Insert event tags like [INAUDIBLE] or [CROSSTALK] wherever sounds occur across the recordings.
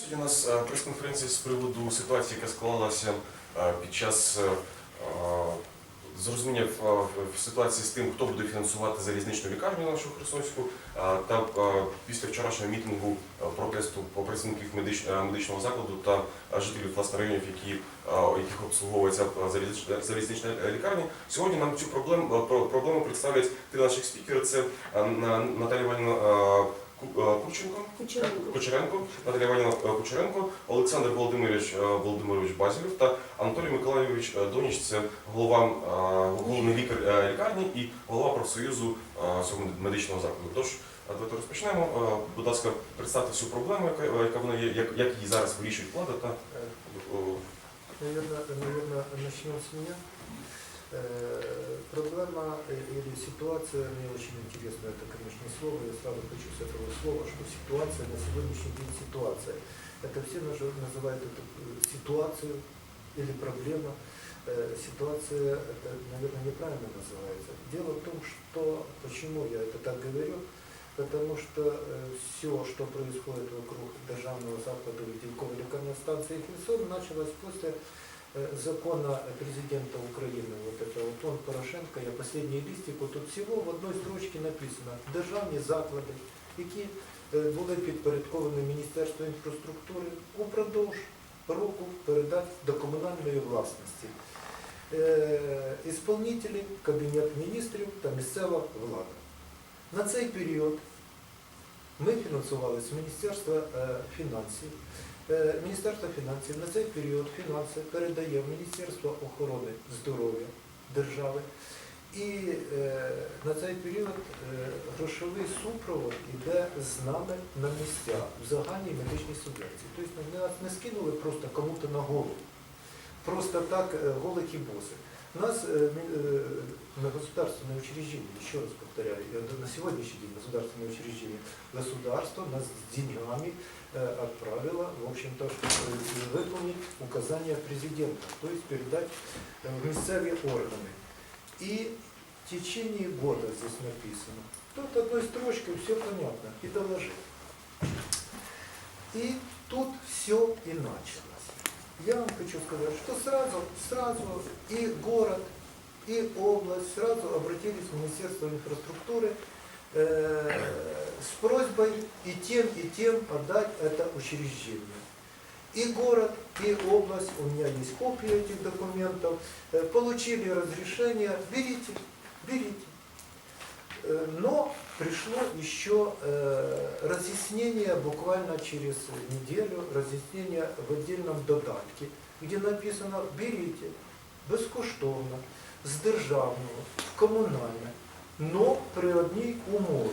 Сьогодні у нас е, прес-конференція з приводу ситуації, яка склалася е, під час е, зрозуміння в, ситуації з тим, хто буде фінансувати залізничну лікарню нашу Херсонську, та після вчорашнього мітингу протесту по працівників медичного закладу та жителів власне районів, які, яких обслуговується залізнична, лікарня. Сьогодні нам цю проблему, проблему представлять три наших спікери. Це На- Наталія Іванівна е, Курченко. Кучеренко. Кучеренко, Наталія Іванівна е, Кучеренко, Олександр Володимирович е, Володимирович Базілів та Анатолій Миколайович Доніч, це голова головний лікар лікарні і голова профсоюзу цього медичного закладу. Тож давайте розпочнемо. Будь ласка, представте всю проблему, яка, яка вона є, як, як її зараз вирішують влада та Наверное, наверное, начнем с меня. Э, Проблема э, или ситуация, мне очень интересно это, конечно, слово, я сразу хочу с этого слова, что ситуация на сегодняшний день ситуация. Это все наж- называют эту э, ситуацию или проблема. Э, Ситуация, это, наверное, неправильно называется. Дело в том, что, почему я это так говорю, потому что все, что происходит вокруг державного закладу Відділкової лікарної станції Херсон, началось после э, закона президента Украины, вот это вот он Порошенко, я последний листик, вот тут всего в одной строчці написано державні заклади, які е, були підпорядковані Міністерству інфраструктури упродовж року передати до комунальної власності. Е, Ісполнителі, Кабінет міністрів та місцева влада. На цей період ми фінансували з Міністерства е, фінансів. Е, Міністерство фінансів на цей період фінанси передає в Міністерство охорони здоров'я держави. І е, на цей період е, грошовий супровод йде з нами на місця в загальній медичній субвенції. Тобто ми нас не скинули просто кому-то на голову. Просто так е, голих і босих. У нас э, ми- э, на государственное учреждение, еще раз повторяю, э, на сегодняшний день государственное учреждение, государство нас с деньгами э, отправило, в общем-то, выполнить указания президента, то есть передать э, в местные органы. И в течение года здесь написано. Тут одной строчкой все понятно и доложил. И тут все и началось. Я вам хочу сказать, что сразу, сразу и город, и область сразу обратились в Министерство инфраструктуры э, с просьбой и тем, и тем отдать это учреждение. И город, и область, у меня есть копии этих документов, э, получили разрешение, берите, берите. Э, Но пришло еще разъяснение буквально через неделю, разъяснение в отдельном додатке, где написано «берите безкоштовно з державного в комунальне, но при одній умові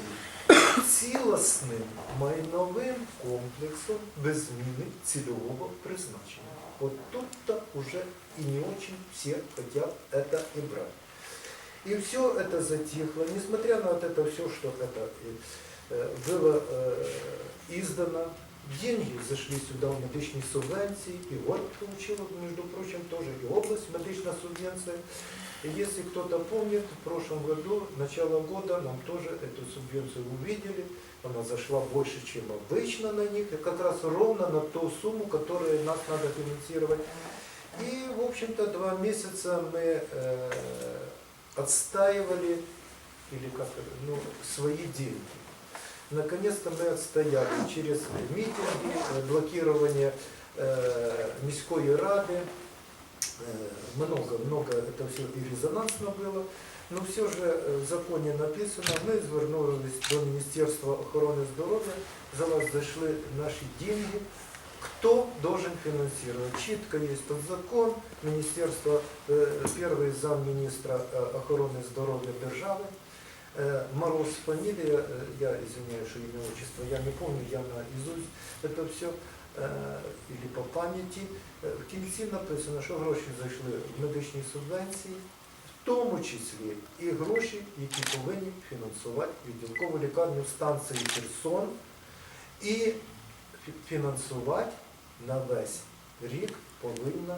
цілісним майновим комплексом без зміни цільового призначення. Вот тут-то уже и не очень все хотят это и брать. И все это затихло, несмотря на вот это все, что это э, было э, издано, деньги зашли сюда в медичные субвенции, и город получил, между прочим, тоже и область медичная субвенция. Если кто-то помнит, в прошлом году, начало года, нам тоже эту субвенцию увидели, она зашла больше, чем обычно на них, и как раз ровно на ту сумму, которую нас надо финансировать. И, в общем-то, два месяца мы э, отстаивали или как ну, свои деньги. Наконец-то мы отстояли через митинги, блокирование э, міської ради. Много-много это все и резонансно было. Но все же э, в законе написано, мы звернулись до Министерства охороны здоровья, за вас зашли наши деньги, кто должен финансировать. Читко есть тот закон, Министерство, э, первый замминистра э, охороны здоровья державы, Э, Мороз фамилия, э, я извиняюсь, что имя, отчество, я не помню, я наизусть это все, или по пам'яті. Е, В кінці написано, що гроші зайшли в медичні субвенції, в тому числі і гроші, які повинні фінансувати відділкову лікарню станції Херсон і фінансувати на весь рік повинна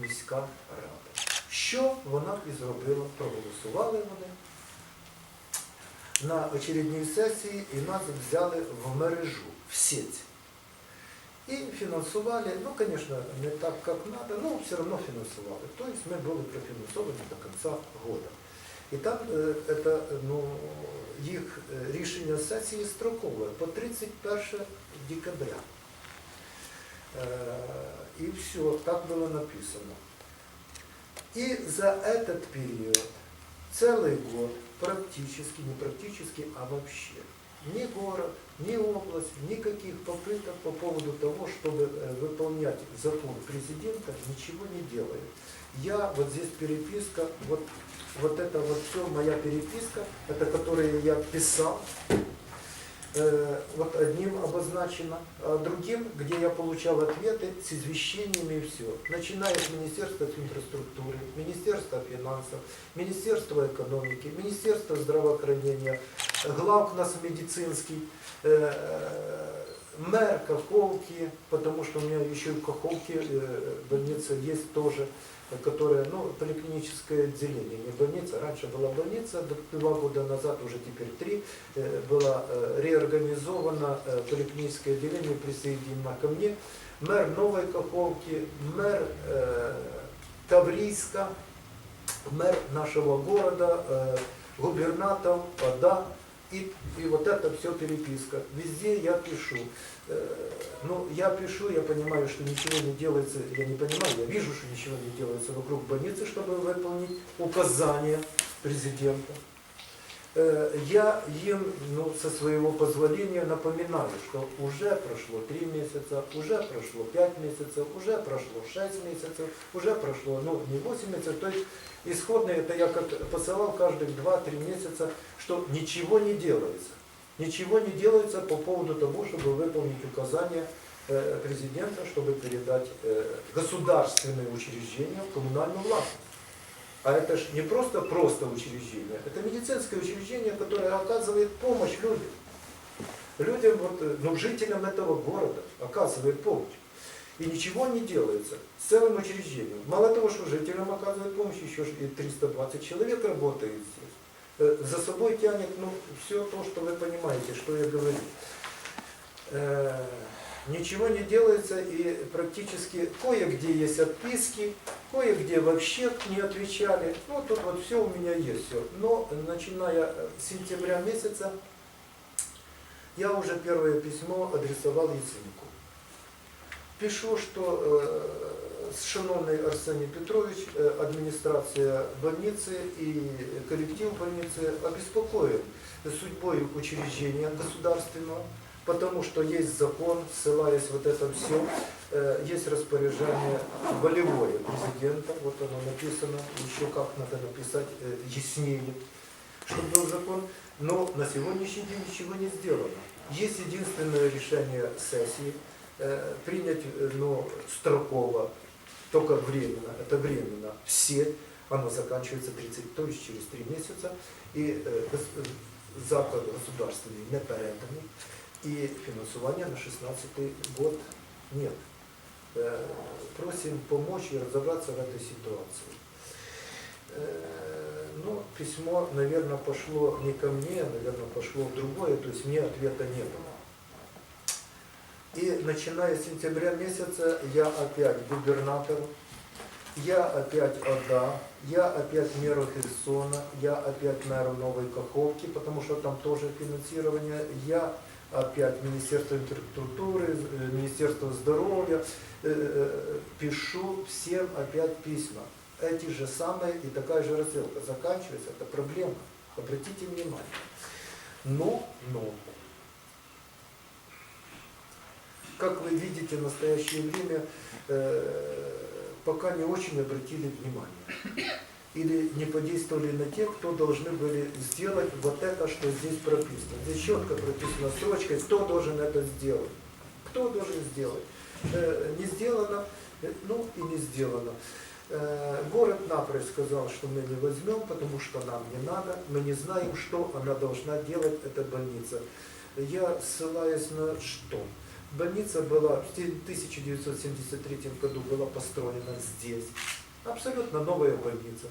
міська рада. Що вона і зробила? Проголосували вони на очередній сесії і нас взяли в мережу, в сеть И финансовали, ну, конечно, не так, как надо, но все равно финансовали. То есть мы были профінансовані до конца года. І там е, это, ну, їх е, рішення сесії строкове по 31 декабря. Э, И все, так было написано. И за этот период, целый год, практически, не практически, а вообще, Ни город, ни область, никаких попыток по поводу того, чтобы э, выполнять закон президента, ничего не делает. Я, вот здесь переписка, вот, вот это вот все моя переписка, это которые я писал, вот одним обозначено, а другим, где я получал ответы с извещениями и все. Начиная с Министерства инфраструктуры, Министерства финансов, Министерства экономики, Министерства здравоохранения, главкнос медицинский, э, мэр Каховки, потому что у меня еще и в Каховке э, больница есть тоже, которая, ну, поликлиническое отделение, не больница, раньше была больница, д- два года назад, уже теперь три, э, была э, реорганизована э, поликлиническое отделение, присоединена ко мне, мэр Новой Каховки, мэр э, Таврийска, мэр нашего города, э, губернатор, ОДА, и, и вот это все переписка. Везде я пишу. Э, Ну, я пишу, я понимаю, что ничего не делается, я не понимаю, я вижу, что ничего не делается вокруг больницы, чтобы выполнить указания президента. Э, Я им ну, со своего позволения напоминаю, что уже прошло 3 месяца, уже прошло 5 месяцев, уже прошло 6 месяцев, уже прошло ну, не 8 месяцев. То есть исходно это я как посылал каждых 2-3 месяца, что ничего не делается. Ничего не делается по поводу того, чтобы выполнить указания э, президента, чтобы передать э, государственные учреждения в коммунальную власть. А это же не просто просто учреждение, это медицинское учреждение, которое оказывает помощь людям. Людям, вот, э, ну, жителям этого города оказывает помощь. И ничего не делается с целым учреждением. Мало того, что жителям оказывает помощь, еще и 320 человек работает здесь. Э, За собой тянет ну, все то, что вы понимаете, что я говорю. Э, Ничего не делается и практически кое-где есть отписки, кое-где вообще не отвечали. Ну, тут вот все у меня есть все. Но начиная с сентября месяца я уже первое письмо адресовал Яценюку. Пишу, что э, шановний Арсений Петрович, э, администрация больницы и коллектив больницы обеспокоен судьбой учреждения государственного, потому что есть закон, ссылаясь вот это все, есть распоряжение волевое президента, вот оно написано, еще как надо написать э, яснее, чтобы был закон, но на сегодняшний день ничего не сделано. Есть единственное решение сессии, э, принять э, ну, строково, только временно, это временно, все, оно заканчивается 30, то есть через 3 месяца, и э, э, заклад государственный не переданий, и финансирования на 16 год нет. Э, Просим помочь и разобраться в этой ситуации. Э, Ну, письмо, наверное, пошло не ко мне, наверное, пошло в другое, то есть мне ответа не было. И начиная с сентября месяца я опять губернатору, я опять ОДА, я опять мэру Херсона, я опять мэру Новой Каховки, потому что там тоже финансирование, я опять Министерство инфраструктуры, э, Министерство здоровья, э, э, пишу всем опять письма. Эти же самые и такая же рассылка. Заканчивается, это проблема. Обратите внимание. Но, но, как вы видите, в настоящее время э, пока не очень обратили внимание. Или не подействовали на тех, кто должны были сделать вот это, что здесь прописано. Здесь четко прописано строчкой, кто должен это сделать. Кто должен сделать. Э, не сделано, э, ну и не сделано. Э, Город напрочь сказал, что мы не возьмем, потому что нам не надо, мы не знаем, что она должна делать, эта больница. Я ссылаюсь на что? Больница была в 1973 году была построена здесь. Абсолютно новая больница.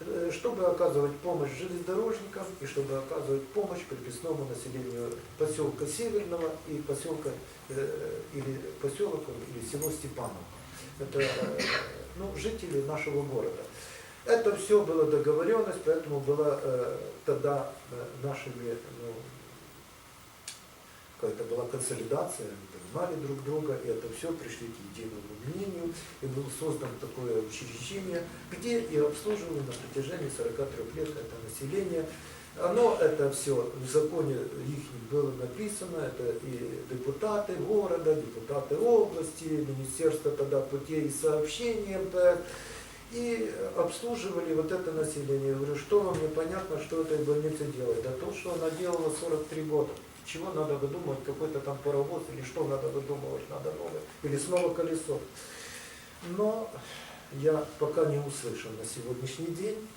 э, чтобы оказывать помощь железнодорожникам и чтобы оказывать помощь приписному населению поселка Северного и поселка э, или поселок или село Степановка. Это э, ну, жители нашего города. Это все было договоренность, поэтому была э, тогда нашими ну, какая-то была консолидация, понимали друг друга, и это все пришли к единому мнению, и было создано такое учреждение, где и обслуживали на протяжении 43 лет это население. Оно, это все в законе их было написано, это и депутаты города, депутаты области, Министерство тогда путей и сообщений МТС, и обслуживали вот это население. Я говорю, что вам непонятно, что этой больнице делает? А то, что она делала 43 года. Чего надо выдумывать, какой-то там паровоз, или что надо выдумывать, надо новое, или снова колесо. Но я пока не услышал на сегодняшний день.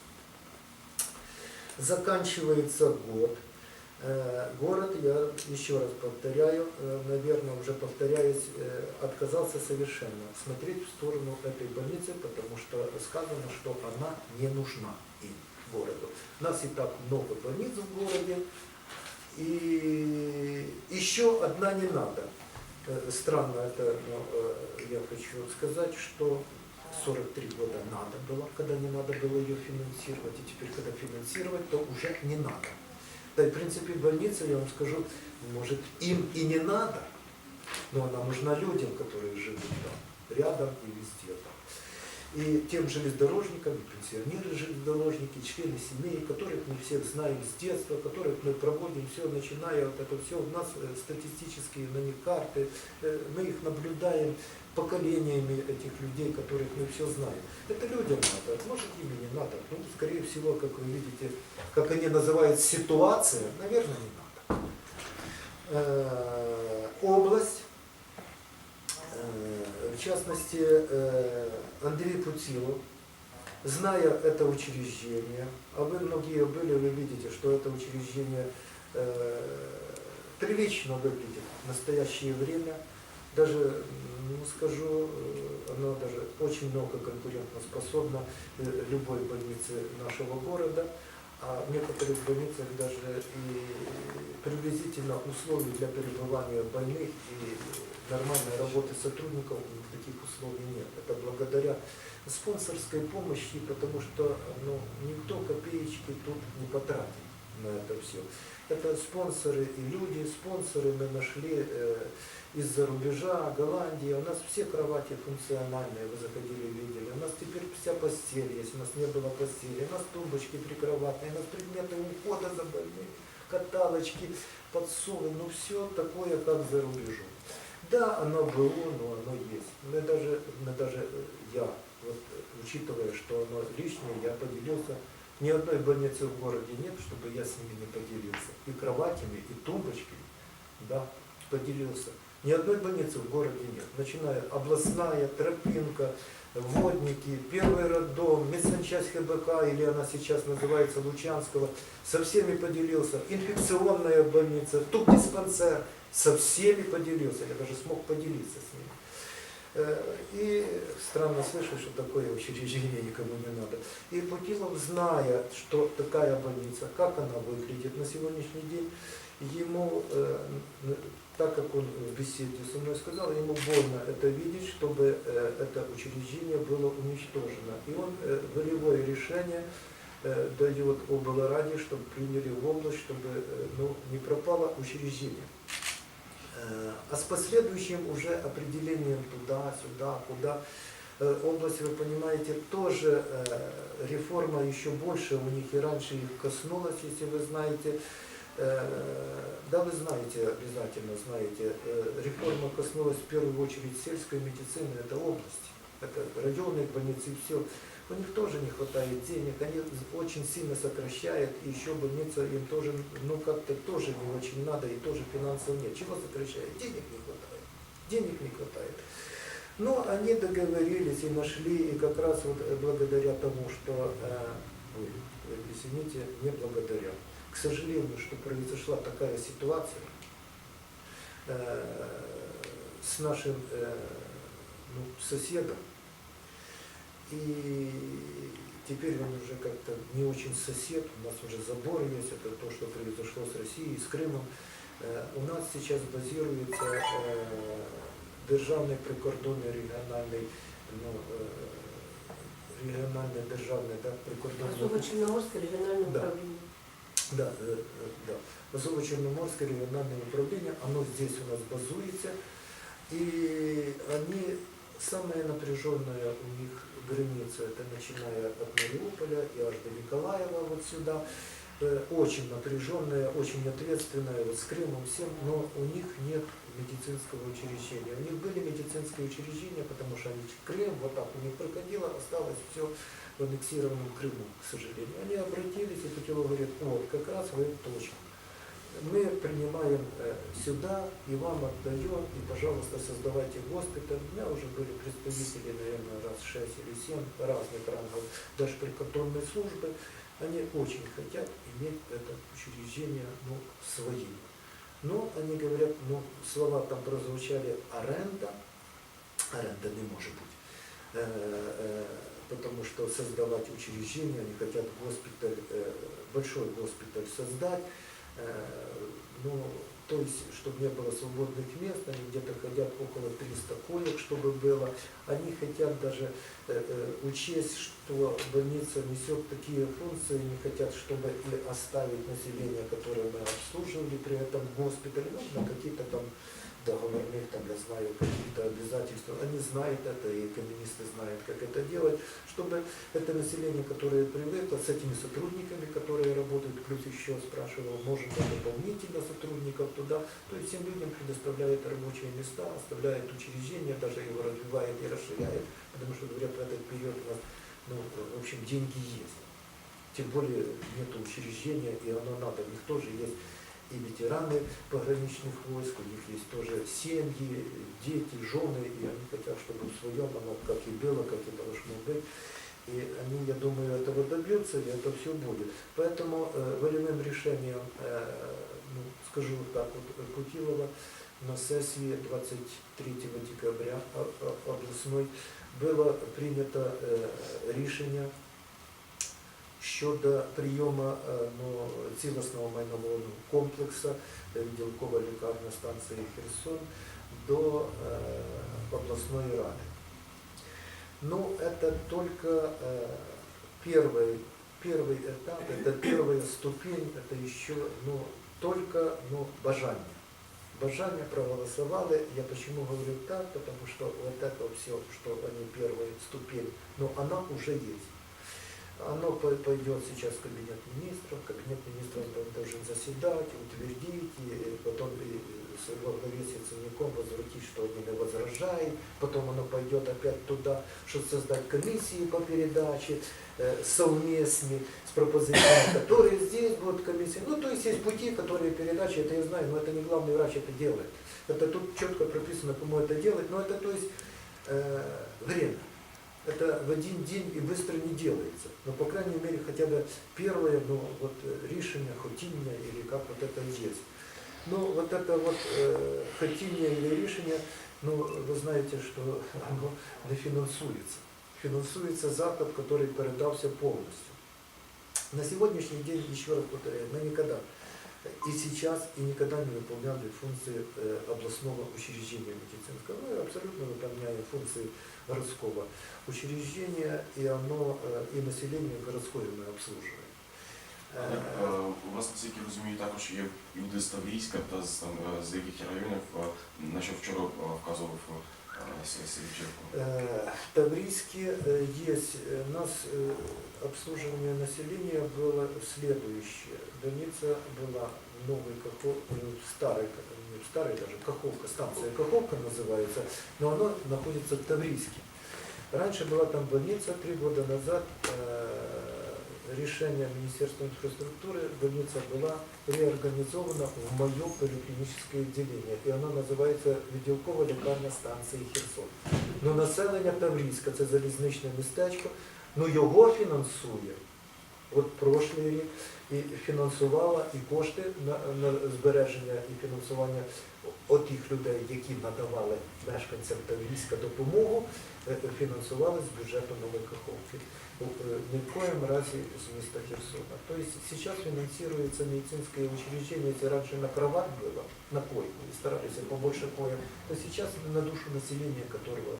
Заканчивается год. Город, я еще раз повторяю, наверное, уже повторяюсь, отказался совершенно смотреть в сторону этой больницы, потому что сказано, что она не нужна им, городу. У нас и так много больниц в городе, и еще одна не надо. Э, Странно это, но э, я хочу сказать, что 43 года надо было, когда не надо было ее финансировать, и теперь, когда финансировать, то уже не надо. Да и, в принципе, больница, я вам скажу, может, им и не надо, но она нужна людям, которые живут там, рядом и везде там. И тем железнодорожникам, и пенсионеры железнодорожники, члены семей, которых мы всех знаем с детства, которых мы проводим все, начиная вот это все, у нас э, статистические на них карты, э, мы их наблюдаем поколениями этих людей, которых мы все знаем. Это людям надо, может ими не надо. Ну, скорее всего, как вы видите, как они называют ситуация, наверное, не надо. Э, Область, в частности, э, Андрей Путилов, зная это учреждение, а вы многие были, вы видите, что это учреждение э, прилично выглядит в настоящее время, даже, ну, скажу, э, оно даже очень много конкурентоспособно э, любой больнице нашего города, а в некоторых больницах даже и приблизительно условий для пребывания больных и нормальной работы сотрудников таких условий нет. Это благодаря спонсорской помощи, потому что ну, никто копеечки тут не потратит на это все. Это спонсоры и люди, спонсоры мы нашли э, из-за рубежа, Голландия. У нас все кровати функциональные, вы заходили, видели. У нас теперь вся постель есть, у нас не было постели. У нас тумбочки прикроватные, у нас предметы ухода за больными, каталочки, подсолы, ну все такое, как за рубежом. Да, оно было, но оно есть. Мы даже, мы даже э, я, вот, учитывая, что оно лишнее, я поделился. Ни одной больницы в городе нет, чтобы я с ними не поделился. И кроватями, и тумбочками, да, поделился. Ни одной больницы в городе нет. Начиная областная, тропинка, водники, первый роддом, медсанчасть ХБК, или она сейчас называется Лучанского, со всеми поделился. Инфекционная больница, тубдиспансер, со всеми поделился. Я даже смог поделиться с ними. Э, И странно слышать, что такое учреждение никому не надо. И Путилов, зная, что такая больница, как она выглядит на сегодняшний день, ему, э, так как он в беседе со мной сказал, ему больно это видеть, чтобы э, это учреждение было уничтожено. И он волевое решение дает облраде, чтобы приняли в область, чтобы ну, не пропало учреждение. Э, А с последующим уже определением туда, сюда, куда, э, область, вы понимаете, тоже э, реформа еще больше у них и раньше их коснулась, если вы знаете. Да, вы знаете, обязательно знаете, реформа коснулась в первую очередь сельской медицины, это области, это районные больницы, все. У них тоже не хватает денег, они очень сильно сокращают, и еще больница им тоже, ну как-то тоже не очень надо, и тоже финансов нет. Чего сокращают? Денег не хватает. Денег не хватает. Но они договорились и нашли, и как раз вот э, благодаря тому, что, э, ой, извините, не благодаря, к сожалению, что произошла такая ситуация э, с нашим э, ну, соседом, и теперь он уже как-то не очень сосед, у нас уже забор есть, это то, что произошло с Россией, с Крымом. Э, У нас сейчас базируется э, державний прикордонний регіональний, ну, е, регіональне державне да, прикордонне Азово-Черноморське регіональне Да. управління. да, э, э, да. Азово-Черноморское региональное управление, оно здесь у нас базуется, и они, самая напряженная у них граница, это начиная от Мариуполя и аж до Николаева вот сюда, Э, очень напряженная, очень ответственная, вот с Крымом всем, но у них нет медицинского учреждения. У них были медицинские учреждения, потому что они Крым, вот так у них проходило, осталось все в аннексированном Крыму, к сожалению. Они обратились, и Путилов говорит, вот, как раз вы точно. Мы принимаем э, сюда и вам отдаем, и, пожалуйста, создавайте госпиталь. У меня уже были представители, наверное, раз шесть или семь разных рангов даже прикордонной службы. Они очень хотят иметь это учреждение ну, своим. Но они говорят, ну, слова там прозвучали аренда, аренда не может быть. Э, э, потому что создавать учреждение, они хотят госпиталь, большой госпиталь создать, ну, то есть, чтобы не было свободных мест, они где-то хотят около 300 коек, чтобы было. Они хотят даже э, э, учесть, что больница несет такие функции, они хотят, чтобы и оставить население, которое мы обслуживали при этом госпитале, ну, на какие-то там договорных, там, я знаю, каких-то обязательств. Они знают это, и коммунисты знают, как это делать, чтобы это население, которое привыкло, с этими сотрудниками, которые работают, плюс еще спрашивал, может ли дополнительно сотрудников туда, то есть всем людям предоставляет рабочие места, оставляет учреждения, даже его развивает и расширяет, потому что, говорят, в этот период у нас, ну, в общем, деньги есть. Тем более нет учреждения, и оно надо, у них тоже есть и ветераны пограничных войск, у них есть тоже семьи, дети, жены, и они хотят, чтобы в своем оно как и было, как и должно быть. И они, я думаю, этого добьются, и это все будет. Поэтому э, волевым решением, э, ну, скажу так, вот, Путилова на сессии 23 декабря о- о- обласной было принято э, рішення щодо прийому е, ну, цілісного майнового комплексу відділкова лікарня станції Херсон до е, обласної ради. Ну, это только э, первый, первый этап, это первая ступень, это еще ну, только ну, бажание. Бажание проголосовали. Я почему говорю так, потому что вот это все, что они первая ступень, но она уже есть. Оно по- пойдет сейчас в кабинет министров, кабинет министров должен заседать, утвердить, и потом и с во главе с Яценюком возвратить, что они не возражают, потом оно пойдет опять туда, чтобы создать комиссии по передаче э, совместные с пропозициями, которые здесь будут комиссии. Ну, то есть есть пути, которые передачи, это я знаю, но это не главный врач это делает. Это тут четко прописано, кому это делать, но это то есть э, время. Это в один день и быстро не делается. Но, по крайней мере, хотя бы первое, ну, вот, э, решение, хотіння, или как вот это есть. Ну, вот это вот э, хотіння или решение, ну, вы знаете, что [LAUGHS] оно не финансуется. Финансуется заклад, который передался полностью. На сегодняшний день, еще раз повторяю, мы никогда и сейчас, и никогда не выполняли функции э, областного учреждения медицинского. Мы абсолютно выполняем функции городского учреждения, и оно, э, и население городское мы обслуживаем. Е, Э, е, У вас, наскільки розумію, також є люди з Таврійська та з, там, е, з яких районів, е, на що вчора е, вказував Сергійченко. Э, Таврийске э, есть, э, у нас обслуживание населения было следующее. Больница была новый Кахов, э, старый, не старый даже, Каховка, станция Каховка называется, но она находится в Таврийске. Раньше была там больница, три года назад э, решение Министерства инфраструктуры, больница была реорганизована в мое поликлиническое отделение, и она называется відділкова лікарня станції Херсон. Ну, населення Таврійська, це залізничне містечко, ну його фінансує От прошлий рік, і фінансувала і кошти на, на збереження і фінансування отих людей, які надавали мешканцям Таврійська допомогу, е, фінансували з бюджету Нової Каховки. Е, Ни в коем разе с места Херсона. То есть сейчас финансируется медицинское учреждение, если раньше на кровать было, на койку, и старались побольше коек, то сейчас на душу населения, которого